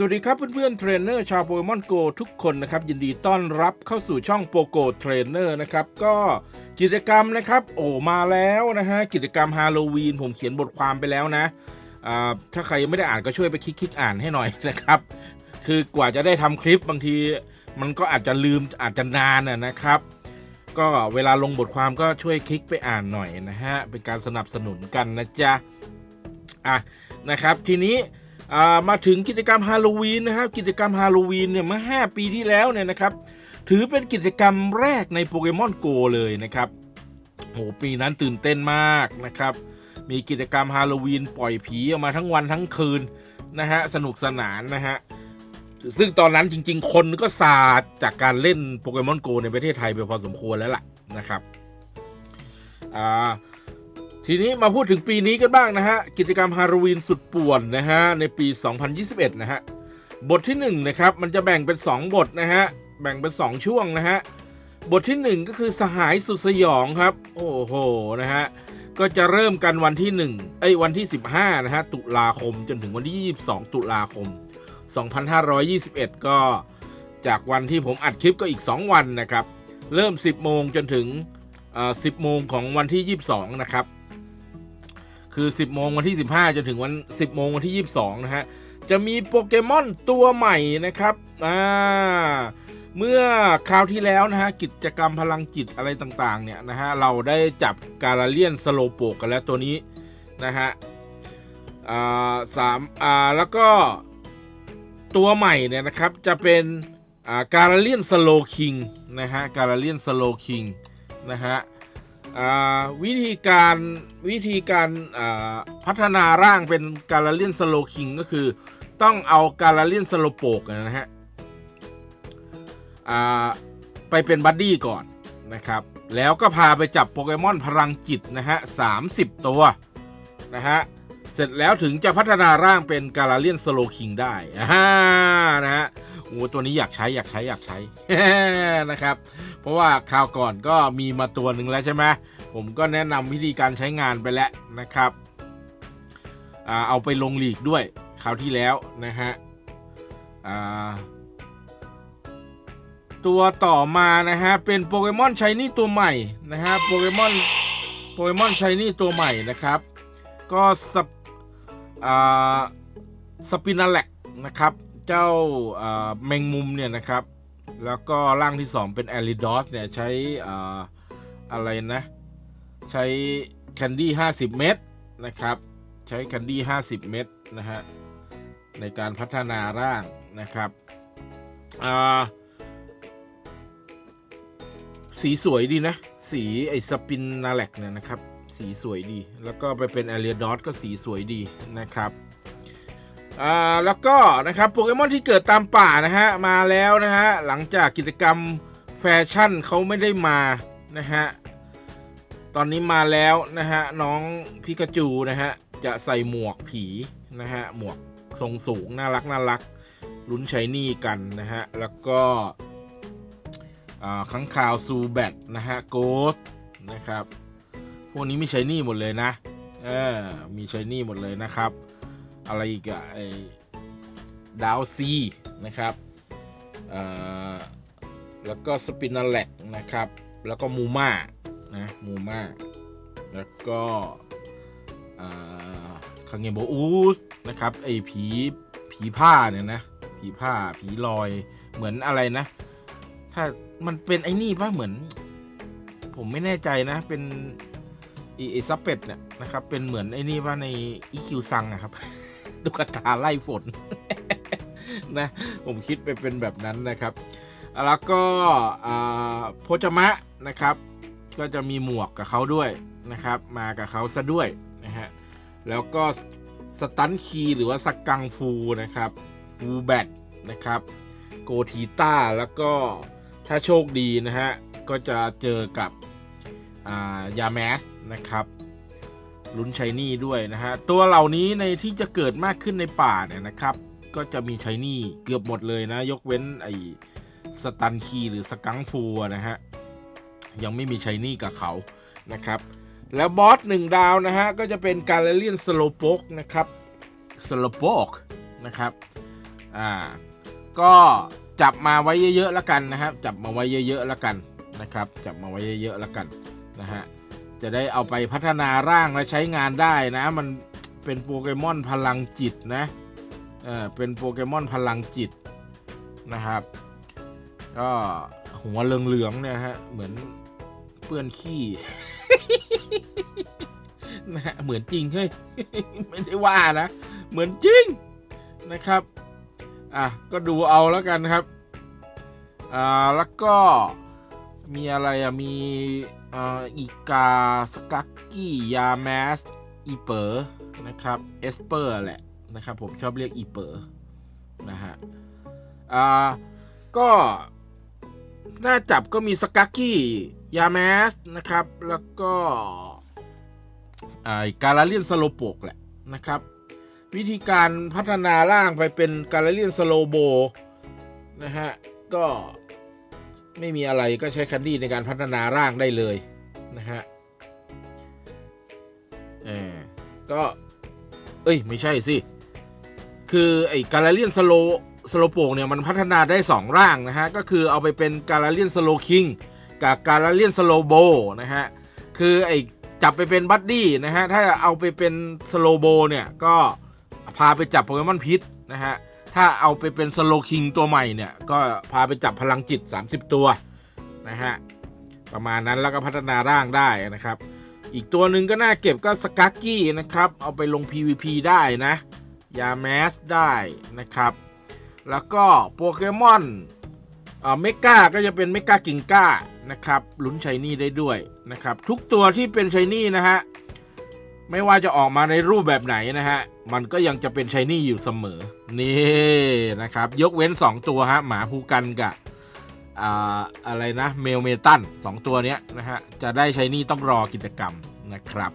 สวัสดีครับเพื่อนๆเทรนเนอร์ชาวโปเกมอนโกทุกคนนะครับ ยินดีต้อนรับเข้าสู่ช่องโปโกเทรนเนอร์นะครับ ก็กิจกรรมนะครับ โอ้มาแล้วนะฮะ กิจกรรมฮาโลวีนผมเขียนบทความไปแล้วนะอ่าถ้าใครยังไม่ได้อ่านก็ช่วยไปคลิกๆอ่านให้หน่อยนะครับ คือกว่าจะได้ทำคลิปบางที มันก็อาจจะลืมอาจจะนานนะครับ ก็เวลาลงบทความก็ช่วยคลิกไปอ่านหน่อยนะฮะเป็นการสนับสนุนกันนะจ๊ะอะนะครับทีนี้ มาถึงกิจกรรมฮาโลวีนนะครับกิจกรรมฮาโลวีนเนี่ยเมื่อ 5 ปีที่แล้วเนี่ยนะครับถือเป็นกิจกรรมแรกในโปเกมอนโกเลยนะครับโอ้ปีนั้นตื่นเต้นมากนะครับ มีกิจกรรมฮาโลวีนปล่อยผีออกมาทั้งวันทั้งคืนนะฮะสนุกสนานนะฮะซึ่งตอนนั้นจริง ๆ คนก็ซาจากการเล่นโปเกมอนโกในประเทศไทยไปพอสมควรแล้วล่ะนะครับอ่า ทีนี้มาพูดถึงปีนี้กันบ้างนะฮะ กิจกรรมฮาโลวีนสุดป่วนนะฮะ ในปี 2021 นะฮะ บทที่1นะครับมันจะแบ่งเป็น 2 บทนะฮะ แบ่งเป็น 2 ช่วงนะฮะ บทที่ 1 ก็คือสหายสุดสยองครับ โอ้โหนะฮะ ก็จะเริ่มกันวันที่ 1 เอ้ยวันที่ 15 นะฮะ ตุลาคมจนถึงวันที่ 22 ตุลาคม 2521 ก็จากวันที่ผมอัดคลิปก็อีก 2 วันนะครับ เริ่ม 10 โมงจนถึงอ่อ10 โมงของวันที่ 22 นะครับ คือ 10 โมงวันที่ 15 จนถึงวัน 10 โมงวันที่ 22 นะฮะ จะมีโปเกมอนตัวใหม่นะครับ อ่า เมื่อคราวที่แล้วนะฮะ กิจกรรมพลังจิตอะไรต่างๆ เนี่ยนะฮะ เราได้จับการาเลียนสโลโปกกันแล้วตัวนี้นะฮะ อ่าสามอ่า แล้วก็ตัวใหม่เนี่ยนะครับ จะเป็นอ่าการาเลียนสโลคิงนะฮะ การาเลียนสโลคิงนะฮะ วิธีการวิธีการพัฒนาร่างเป็นการาเลียนสโลคิงก็คือ ต้องเอาการาเลียนสโลโปกนะฮะไปเป็นบัดดี้ก่อนนะครับ แล้วก็พาไปจับโปเกมอนพลังจิตนะฮะสามสิบตัวนะฮะเสร็จแล้วถึงจะพัฒนาร่างเป็นการาเลียนสโลคิงได้อ่านะฮะโอ้ตัวนี้อยากใช้อยากใช้อยากใช้นะครับ เพราะว่าคราวก่อนก็มีมาตัวหนึ่งแล้วใช่ไหม ผมก็แนะนำวิธีการใช้งานไปแล้วนะครับอเอาไปลงหลีกด้วยคราวที่แล้วนะฮะตัวต่อมานะฮะเป็นโปเกมอนชายนี่ตัวใหม่นะฮะโปเกมอนโปเกมอนชายนี่ตัวใหม่นะครับ ก็สปสปินาแลกนะครับ เจ้าแมงมุมเนี่ยนะครับ แล้วก็ร่างที่ 2 เป็นแอริดอสเนี่ยใช้ออะไรนะ ใช้แคนดี้50 เม็ดนะครับ ใช้แคนดี้50 เม็ดนะฮะในการพัฒนาร่างนะครับอ่าสีสวยดีนะ สีไอสปินนาแลกเนี่ยนะครับ สีสวยดี แล้วก็ไปเป็นแอเรียดอสก็สีสวยดีนะครับอ่าแล้วก็นะครับโปเกมอนที่เกิดตามป่านะฮะมาแล้วนะฮะหลังจากกิจกรรมแฟชั่นเขาไม่ได้มานะฮะ ตอนนี้มาแล้วนะฮะน้องพิกาจูนะฮะจะใส่หมวกผีนะฮะหมวกทรงสูงน่ารักน่ารักลุ้นใช้นี่กันนะฮะแล้วก็อ่าขังข่าวซูแบทนะฮะโกสนะครับพวกนี้มีใช้นี่หมดเลยนะเออมีใช้นี่หมดเลยนะครับ อะไรอีกอะไอดาวซีนะครับแล้วก็สปินาแลกนะครับ แล้วก็มูม่า นะมูมาแล้วก็อ่าคังเงโบอูสนะครับไอผีผีผ้าเนี่ยนะผีผ้าผีลอยเหมือนอะไรนะ ถ้ามันเป็นไอ้นี่ป่ะเหมือน ผมไม่แน่ใจนะ เป็นไอซับเป็ดเนี่ยนะครับ เป็นเหมือนไอ้นี่ป่ะในอีคิวซังอะครับตุ๊กตาไล่ฝนนะผมคิดไปเป็นแบบนั้นนะครับ แล้วก็โพจมะนะครับ ก็จะมีหมวกกับเขาด้วยนะครับ มากับเขาซะด้วยนะฮะ แล้วก็สตันคีหรือว่าสกกังฟูนะครับฟูแบทนะครับโกทีต้าแล้วก็ถ้าโชคดีนะฮะ ก็จะเจอกับอ่ายาแมสนะครับลุ้นชัยนี่ด้วยนะฮะ ตัวเหล่านี้ในที่จะเกิดมากขึ้นในป่าเนี่ยนะครับ ก็จะมีชัยนี่เกือบหมดเลยนะ ยกเว้นไอสตันคีหรือสกังฟูนะฮะ ยังไม่มีชัยนี่กับเขานะครับแล้วบอสหนึ่งดาวนะฮะก็จะเป็นการเลียนสโลโปกนะครับสโลโปกนะครับอ่าก็จับมาไว้เยอะๆแล้วกันนะครับ จับมาไว้เยอะๆแล้วกันนะครับ จับมาไว้เยอะๆแล้วกันนะฮะจะได้เอาไปพัฒนาร่างและใช้งานได้นะ มันเป็นโปเกมอนพลังจิตนะเออเป็นโปเกมอนพลังจิตนะครับก็หัวเหลืองๆเนี่ยฮะเหมือน เปื้อนขี้นะฮะเหมือนจริงเฮ้ยไม่ได้ว่านะ เหมือนจริงนะครับ อะ ก็ดูเอาแล้วกันครับ อ่า แล้วก็มีอะไรอะ มีอ่าอีกา สกักกี้ ยาแมส อีเปอร์นะครับ เอสเปอร์แหละนะครับ ผมชอบเรียกอีเปอร์นะฮะ อ่า ก็ หน่าจับก็มีสกักกี้ ยาแมสนะครับ แล้วก็อ่าการาเลียนสโลโปกแหละนะครับ วิธีการพัฒนาร่างไปเป็นการาเลียนสโลโบนะฮะ ก็ไม่มีอะไรก็ใช้แคนดี้ในการพัฒนาร่างได้เลยนะฮะเออก็ เอ้ย ไม่ใช่สิ คือไอ้การาเลียนสโลสโลโปกเนี่ยมันพัฒนาได้ 2 ร่างนะฮะ ก็คือเอาไปเป็นการาเลียนสโลคิง กับการาเลียนสโลโบนะฮะ คือไอจับไปเป็นบัดดี้นะฮะ ถ้าเอาไปเป็นสโลโบเนี่ย ก็พาไปจับโปเกมอนพิษนะฮะ ถ้าเอาไปเป็นสโลคิงตัวใหม่เนี่ย ก็พาไปจับพลังจิต 30 ตัวนะฮะ ประมาณนั้นแล้วก็พัฒนาร่างได้นะครับ อีกตัวหนึ่งก็น่าเก็บก็สกักกี้นะครับ เอาไปลง PVP ได้นะ ยาแมสได้นะครับ แล้วก็โปเกมอนอ่าเมกาก็จะเป็นเมกากิงก้า นะครับลุ้นชัยนี่ได้ด้วยนะครับ ทุกตัวที่เป็นชัยนี่นะฮะไม่ว่าจะออกมาในรูปแบบไหนนะฮะ มันก็ยังจะเป็นชัยนี่อยู่เสมอ นี่นะครับ ยกเว้น 2 ตัวฮะ หมาภูกันกับออะไรนะเมลเมตันสองตัวเนี้ยนะฮะ จะได้ชัยนี่ต้องรอกิจกรรมนะครับ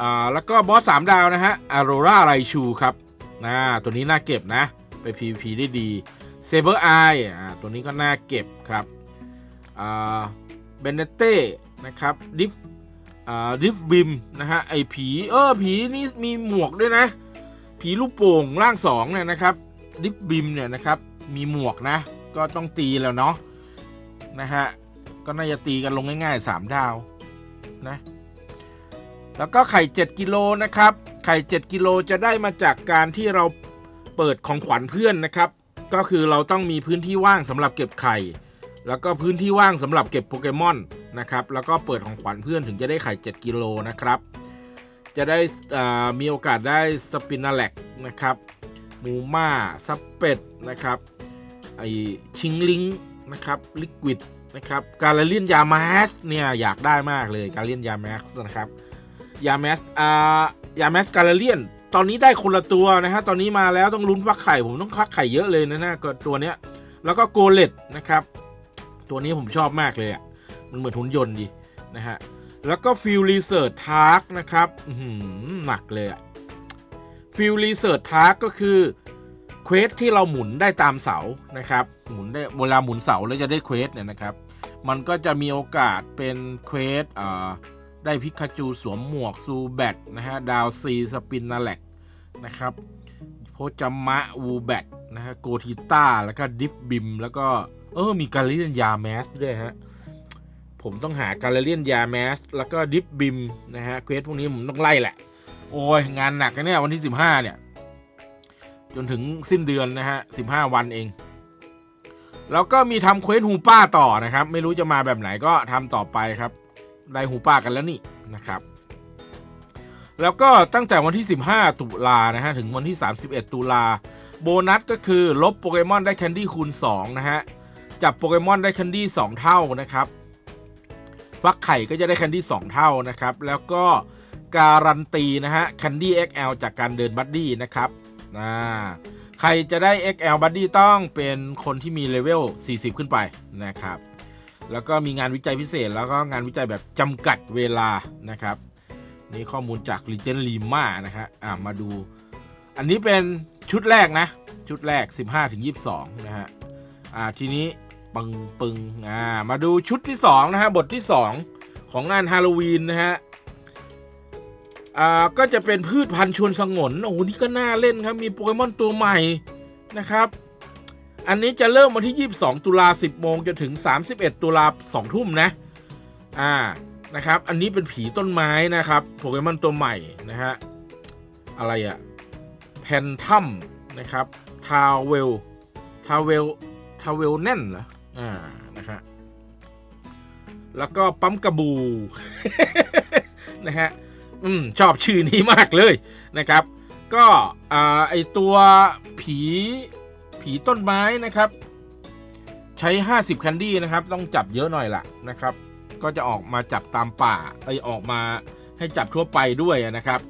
อ่าแล้วก็บอสสามดาวนะฮะอโรราไรชูครับนะตัวนี้น่าเก็บนะ ไป PVP ได้ดีเซเบอร์ไออ่าตัวนี้ก็น่าเก็บครับ เบนเนเต้นะครับดิฟดิฟบิมนะฮะไอผีเออผีนี่มีหมวกด้วยนะ ผีลูกโป่งร่างสองเนี่ยนะครับดิฟบิมเนี่ยนะครับมีหมวกนะ ก็ต้องตีแล้วเนาะนะฮะก็น่าจะตีกันลงง่ายๆ 3 ดาวนะแล้วก็ไข่ 7 กิโลนะครับ ไข่ 7 กิโลจะได้มาจากการที่เราเปิดของขวัญเพื่อนนะครับ ก็คือเราต้องมีพื้นที่ว่างสำหรับเก็บไข่ แล้วก็พื้นที่ว่างสำหรับเก็บโปเกมอนนะครับ แล้วก็เปิดของขวัญเพื่อนถึงจะได้ไข่ 7 กิโลนะครับ จะได้มีโอกาสได้สปินาแลกนะครับมูมาซับเป็ดนะครับไอชิงลิงนะครับลิควิดนะครับการเลียนยาแมสเนี่ยอยากได้มากเลยการเลียนยาแมสนะครับยาแมสอ่ายาแมสการเลียนตอนนี้ได้คนละตัวนะฮะตอนนี้มาแล้วต้องลุ้นฟักไข่ผมต้องฟักไข่เยอะเลยนะนะก็ตัวเนี้ยแล้วก็โกเลตนะครับ ตัวนี้ผมชอบมากเลยอะ มันเหมือนหุ่นยนต์ดีนะฮะ แล้วก็ฟิลรีเสิร์ชทาร์กนะครับหหนักเลยอะฟิลรีเสิร์ชทาร์กก็คือเควสที่เราหมุนได้ตามเสานะครับ หมุนได้เวลาหมุนเสาแล้วจะได้เควสเนี่ยนะครับ มันก็จะมีโอกาสเป็นเควสอ่าได้พิกาจูสวมหมวกซูแบตนะฮะ ดาวซีสปินนาแลกนะครับโพจามะวูแบตนะฮะ โกทิต้า แล้วก็ดิฟบิม แล้วก็ เออ มีการเลียนยาแมสด้วยฮะ ผมต้องหาการเลียนยาแมส แล้วก็ดิฟบิมนะฮะเควสพวกนี้ผมต้องไล่แหละ โอ้ย งานหนักกันเนี่ยวันที่ 15 เนี่ย จนถึงสิ้นเดือนนะฮะ 15 วันเอง แล้วก็มีทำเควสฮูป้าต่อนะครับ ไม่รู้จะมาแบบไหนก็ทำต่อไปครับ ได้หูป้ากกันแล้วนี่นะครับแล้วก็ตั้งแต่วันที่ 15 ตุลานะฮะ ถึงวันที่ 31 ตุลา โบนัสก็คือลบโปเกมอนได้แคนดี้คูณ2นะฮะ จับโปเกมอนได้แคนดี้2เท่านะครับ ฟักไข่ก็จะได้แคนดี้2เท่านะครับ แล้วก็การันตีนะฮะแคนดี้ XL จากการเดินบัดดี้นะครับอ่าใครจะได้ XL บัดดี้ต้องเป็นคนที่มีเลเวล 40 ขึ้นไปนะครับ แล้วก็มีงานวิจัยพิเศษ แล้วก็งานวิจัยแบบจำกัดเวลานะครับ นี่ข้อมูลจาก l e g e n d l i m a นะฮะอ่ามาดู อันนี้เป็นชุดแรกนะ ชุดแรก 15ถึง22 นะฮะอ่าทีนี้ ปึงปึงอ่ามาดูชุดที่2นะฮะบทที่ 2 ของงานฮาโลวีนนะฮะอ่าก็จะเป็นพืชพันธุ์ชวนสงนโอ้โหนี่ก็น่าเล่นครับมีโปเกมอนตัวใหม่นะครับ อันนี้จะเริ่มวันที่ 22 ตุลา 10 โมงจนถึง 31 ตุลา2ทุ่มนะอ่านะครับอันนี้เป็นผีต้นไม้นะครับโปเกมอนตัวใหม่นะฮะอะไรอะแพนทัมนะครับทาวเวลทาวเวลทาวเวลแน่นเหรอ อ่านะฮะแล้วก็ปั๊มกระบูนะฮะอืมชอบชื่อนี้มากเลยนะครับ ก็อ่าไอตัวผีผีต้นไม้นะครับ ใช้ 50 คันดี้นะครับ ต้องจับเยอะหน่อยละนะครับ ก็จะออกมาจับตามป่าไอออกมาให้จับทั่วไปด้วยนะครับ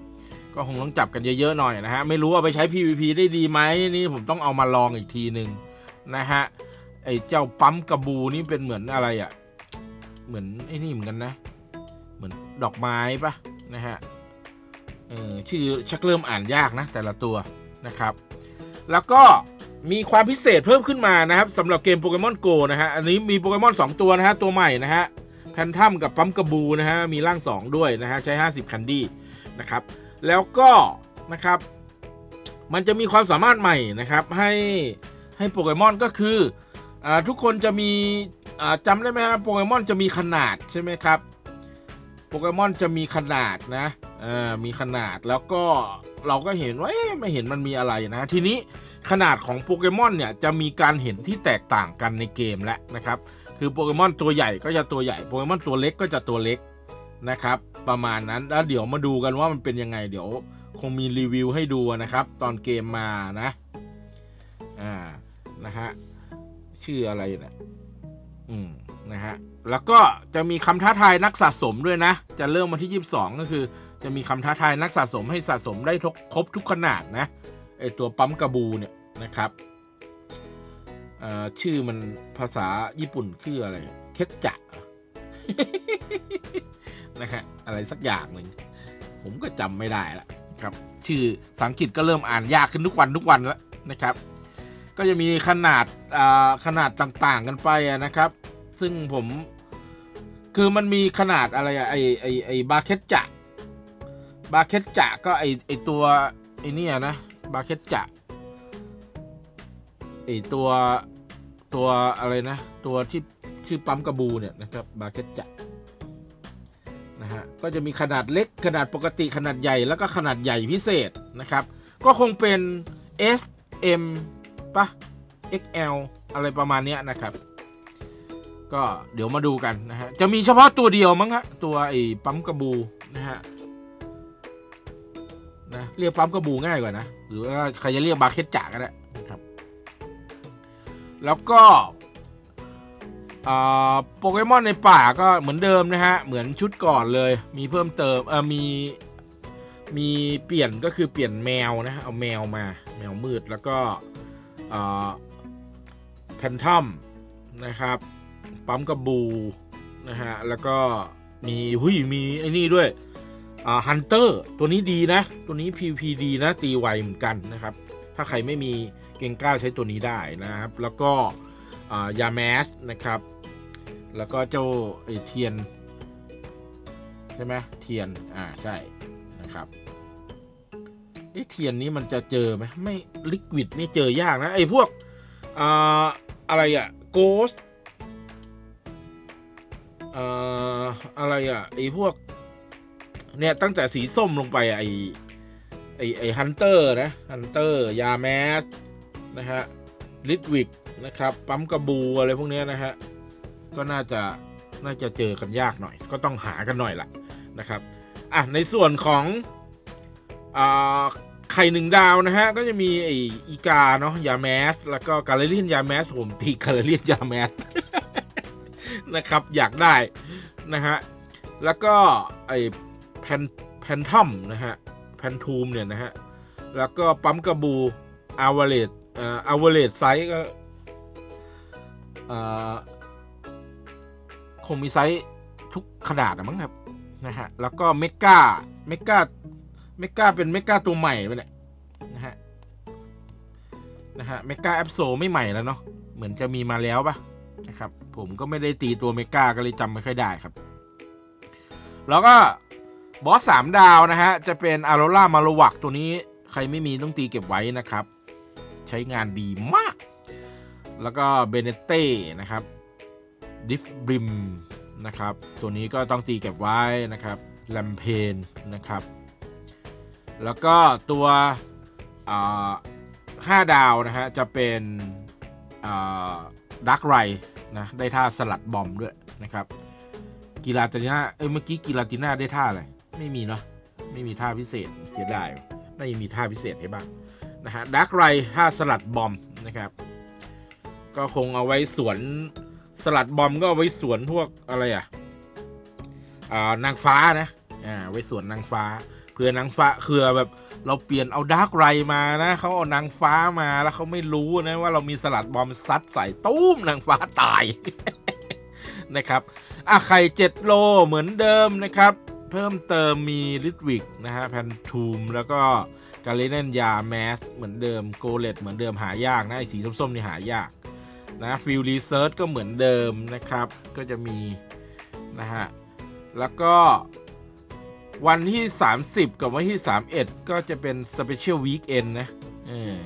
ก็คงต้องจับกันเยอะๆหน่อยนะฮะ ไม่รู้เอาไปใช้ PVP ได้ดีไหมนี่ผมต้องเอามาลองอีกทีหนึ่งนะฮะ อ้เจ้าปั๊มกระบูนี่เป็นเหมือนอะไรอะ่ะ เหมือนไอ้นี่เหมือนกันนะ เหมือนดอกไม้ปะนะฮะเออชื่อชักเริ่มอ่านยากนะ แต่ละตัวนะครับ แล้วก็มีความพิเศษเพิ่มขึ้นมานะครับสำหรับเกมโปเกมอนโกนะฮะอันนี้มีโปเกมอน2 ตัวนะฮะตัวใหม่นะฮะแพนทัมกับปั๊มกระบูนะฮะมีร่าง 2 ด้วยนะฮะใช้ 50 คันดี้นะครับ แล้วก็นะครับ มันจะมีความสามารถใหม่นะครับ ให้ให้โปเกมอนก็คือ อาทุกคนจะมีอ่าจำได้ไหมครับโปเกมอนจะมีขนาดใช่ไหมครับโปเกมอนจะมีขนาดนะมีขนาดแล้วก็เราก็เห็นว่าไม่เห็นมันมีอะไรนะ ทีนี้ขนาดของโปเกมอนเนี่ยจะมีการเห็นที่แตกต่างกันในเกมแล้วนะครับ คือโปเกมอนตัวใหญ่ก็จะตัวใหญ่โปเกมอนตัวเล็กก็จะตัวเล็กนะครับ ประมาณนั้นแล้วเดี๋ยวมาดูกันว่ามันเป็นยังไงเดี๋ยวคงมีรีวิวให้ดูนะครับ ตอนเกมมานะอ่านะฮะ ชื่ออะไรเนะี่ยอืมนะฮะแล้วก็จะมีคำท้าทายนักสะสมด้วยนะ จะเริ่มวันที่ 22 ก็คือ จะมีคำท้าทายนักสะสมให้สะสมได้ครบทุกขนาดนะไอตัวปั๊มกระบูเนี่ยนะครับอ่อชื่อมันภาษาญี่ปุ่นคืออะไร เคจจะนะฮะอะไรสักอย่างหนึ่งผมก็จำไม่ได้ละครับ ชื่อภาษาอังกฤษก็เริ่มอ่านยากขึ้นทุกวันทุกวันแล้วนะครับ ก็จะมีขนาดขนาดต่างๆกันไปนะครับ ซึ่งผมคือมันมีขนาดอะไรอะไอไอไอบาเคตจะบาเคตจะก็ไอไอตัวไอเนี่ยนะบาเคตจะไอตัวตัวอะไรนะ ตัวที่ชื่อปั๊มกระบูเนี่ยนะครับบาเคตจะนะฮะก็จะมีขนาดเล็กขนาดปกติขนาดใหญ่แล้วก็ขนาดใหญ่พิเศษนะครับ ก็คงเป็น S M ปะ XL อะไรประมาณนี้นะครับ ก็เดี๋ยวมาดูกันนะฮะ จะมีเฉพาะตัวเดียวมั้งฮะ ตัวไอ้ปั๊มกระบูนะฮะนะเรียกปั๊มกระบูง่ายกว่านะ หรือว่าใครจะเรียกบาเคตจ่าก็ได้นะครับ แล้วก็อ่าโปเกมอนในป่าก็เหมือนเดิมนะฮะ เหมือนชุดก่อนเลย มีเพิ่มเติมเออมีมีเปลี่ยนก็คือเปลี่ยนแมวนะเอาแมวมา แมวมืดแล้วก็ แพนทัมนะครับ ปั๊มกระบูนะฮะ แล้วก็มีหุยมีไอ้นี่ด้วยฮันเตอร์ตัวนี้ดีนะ ตัวนี้ PVP ดีนะ ตีไวเหมือนกันนะครับ ถ้าใครไม่มีเก่งกล้าใช้ตัวนี้ได้นะครับ แล้วก็ยาแมสนะครับ แล้วก็เจ้าไอเทียน ใช่ไหมเทียน อ่า ใช่นะครับ อ้เทียนนี้มันจะเจอไหมไม่ลิควิดนี่เจอยากนะไอ้พวกอ่าอะไรอะโกสอ่าอะไรอะไอ้พวกเนี่ยตั้งแต่สีส้มลงไปอะไอ้ไอไอฮันเตอร์นะฮันเตอร์ยาแมสนะฮะลิทวิกนะครับปั๊มกระบูอะไรพวกเนี้ยนะฮะก็น่าจะน่าจะเจอกันยากหน่อย ก็ต้องหากันหน่อยละนะครับอะในส่วนของอ่า ข่หนึ่งดาวนะฮะ ก็จะมีไออีกาเนาะยาแมส แล้วก็กาเลเลียนยาแมสผมตีกาเลเลียนยาแมสนะครับ อยากได้นะฮะ แล้วก็ไอแพนแพนทัมนะฮะ แพนทูมเนี่ยนะฮะ แล้วก็ปั๊มกระบูอาวเลตอ่าอาวเลตไซส์ก็อ่าคงมีไซส์ทุกขนาดนะมั้งครับนะฮะ แล้วก็เมกาเมกา เมกาเป็นเมกาตัวใหม่ไปเนี่ยนะฮะนะฮะเมกาแอปโซไม่ใหม่แล้วเนาะเหมือนจะมีมาแล้วปะนะครับผมก็ไม่ได้ตีตัวเมกาก็เลยจำไม่ค่อยได้ครับ แล้วก็บอสสามดาวนะฮะจะเป็นอ r โรล่ามาลวักตัวนี้ใครไม่มีต้องตีเก็บไว้นะครับ ใช้งานดีมาก แล้วก็เบเนเต้นะครับดิฟบริมนะครับ ตัวนี้ก็ต้องตีเก็บไว้นะครับแลมเพนนะครับ แล้วก็ตัวห้าดาวนะฮะจะเป็นดักไรนะได้ท่าสลัดบอมด้วยนะครับกีฬาติน่าเอ้ยเมื่อกี้กีฬาติน่าได้ท่าอะไรไม่มีเนาะไม่มีท่าพิเศษเสียดายน่าจะมีท่าพิเศษให้บ้างนะฮะดักไรท่าสลัดบอมนะครับก็คงเอาไว้สวนสลัดบอมก็เอาไว้สวนพวกอะไรอะอ่านางฟ้านะอ่าไว้สวนนางฟ้า เพื่อนางฟ้าคือแบบเราเปลี่ยนเอาดาร์กไรมานะเขาเอานางฟ้ามาแล้วเขาไม่รู้นะว่าเรามีสลัดบอมซัดใส่ตุ้มนางฟ้าตาย นะครับอะไข่7โลเหมือนเดิมนะครับ เพิ่มเติมมีลิทวิกนะฮะแพนทูมแล้วก็การเล่นยาแมสเหมือนเดิมโกเลตเหมือนเดิมหายากนะไอ้สีส้มๆนี่หายากนะฟิลรีเซิร์ชก็เหมือนเดิมนะครับ ก็จะมีนะฮะแล้วก็ วันที่ 30 กับวันที่ 31 ก็จะเป็นสเปเชียลวีคเอนนะเออ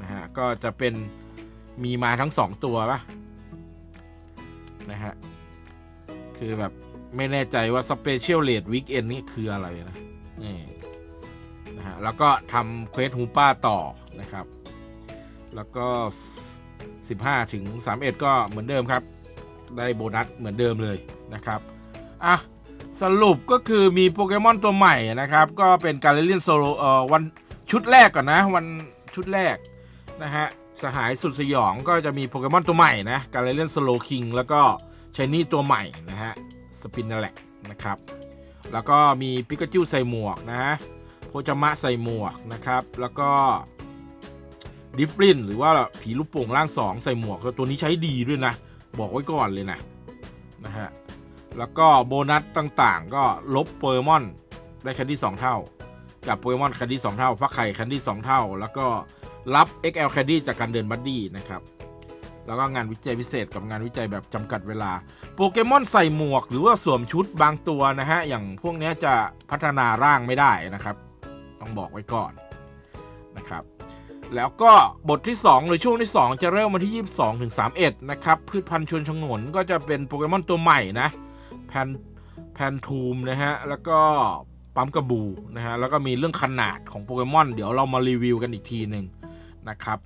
นะฮะ ก็จะเป็นมีมาทั้ง 2 ตัวปะนะฮะ คือแบบไม่แน่ใจว่า Special Rate Weekend นี่คืออะไรนะนี่นะฮะ แล้วก็ทำเควสฮูป้าต่อนะครับ แล้วก็ 15 ถึง 31 ก็เหมือนเดิมครับ ได้โบนัสเหมือนเดิมเลยนะครับ อะ สรุปก็คือมีโปเกมอนตัวใหม่นะครับ ก็เป็นการเล่นโซโลเอ่อวันชุดแรกก่อนนะ วันชุดแรกนะฮะสหายสุดสยองก็จะมีโปเกมอนตัวใหม่นะการเล่นโซโลคิงแล้วก็ชายนี่ตัวใหม่นะฮะสปินนั่นแหละนะครับ แล้วก็มีปิกาจูใส่หมวกนะโพจามะใส่หมวกนะครับ แล้วก็ดิฟลินหรือว่าผีลูกโป่งร่างสองใส่หมวกตัวนี้ใช้ดีด้วยนะ บอกไว้ก่อนเลยนะนะฮะ แล้วก็โบนัสต่างๆ ก็ลบโปเกมอนได้แคนดี้2เท่ากับโปเกมอนแคนดี้2เท่า ฟักไข่แคนดี้2เท่า แล้วก็รับ XL แคนดี้จากการเดินบัดดี้นะครับ แล้วก็งานวิจัยพิเศษกับงานวิจัยแบบจำกัดเวลา โปเกมอนใส่หมวกหรือว่าสวมชุดบางตัวนะฮะ อย่างพวกนี้จะพัฒนาร่างไม่ได้นะครับ ต้องบอกไว้ก่อนนะครับแล้วก็บทที่ 2 หรือช่วงที่ 2 จะเริ่มวันที่ 22 ถึง 31 นะครับ พืชพันธุ์ชวนชงนก็จะเป็นโปเกมอนตัวใหม่นะ แพนแพนทูมนะฮะ แล้วก็ปั๊มกระบูนะฮะ แล้วก็มีเรื่องขนาดของโปเกมอน เดี๋ยวเรามารีวิวกันอีกทีหนึ่งนะครับ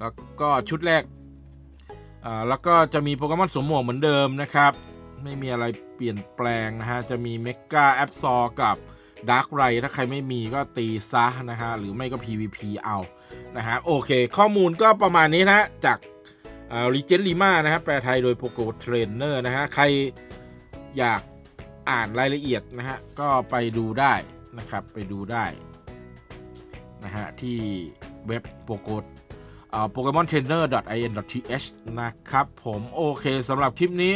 แล้วก็ชุดแรกอ่าแล้วก็จะมีโปเกมอนสวมหมวกเหมือนเดิมนะครับ ไม่มีอะไรเปลี่ยนแปลงนะฮะ จะมีเมกาแอปซอกับดาร์กไรถ้าใครไม่มีก็ตีซะนะฮะ หรือไม่ก็ PVP เอา นะฮะ โอเค ข้อมูลก็ประมาณนี้นะฮะจาก รีเจนลีมานะฮะแปลไทยโดยโปโกเทรนเนอร์นะฮะใครอยากอ่านรายละเอียดนะฮะก็ไปดูได้นะครับไปดูได้นะฮะที่เว็บโปโกโปเกมอนเทรนเนอร์ in.th นะครับผมโอเคสำหรับคลิปนี้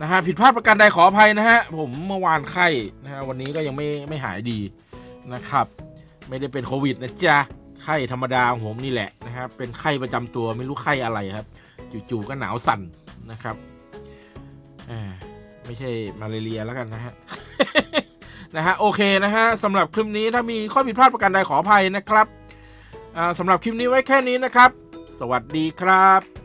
นะฮะผิดพลาดประการใดขออภัยนะฮะผมเมื่อวานไข้นะฮะวันนี้ก็ยังไม่ไม่หายดีนะครับ ไม่ได้เป็นโควิดนะจ๊ะไข้ธรรมดาของผมนี่แหละนะครับเป็นไข้ประจำตัวไม่รู้ไข้อะไรครับ จู่ๆก็หนาวสั่นนะครับไม่ใช่มาเรียแล้วกันนะฮะนะฮะโอเคนะฮะสำหรับคลิปนี้ถ้ามีข้อผิดพลาดประการใดขออภัยนะครับสำหรับคลิปนี้ไว้แค่นี้นะครับ สวัสดีครับ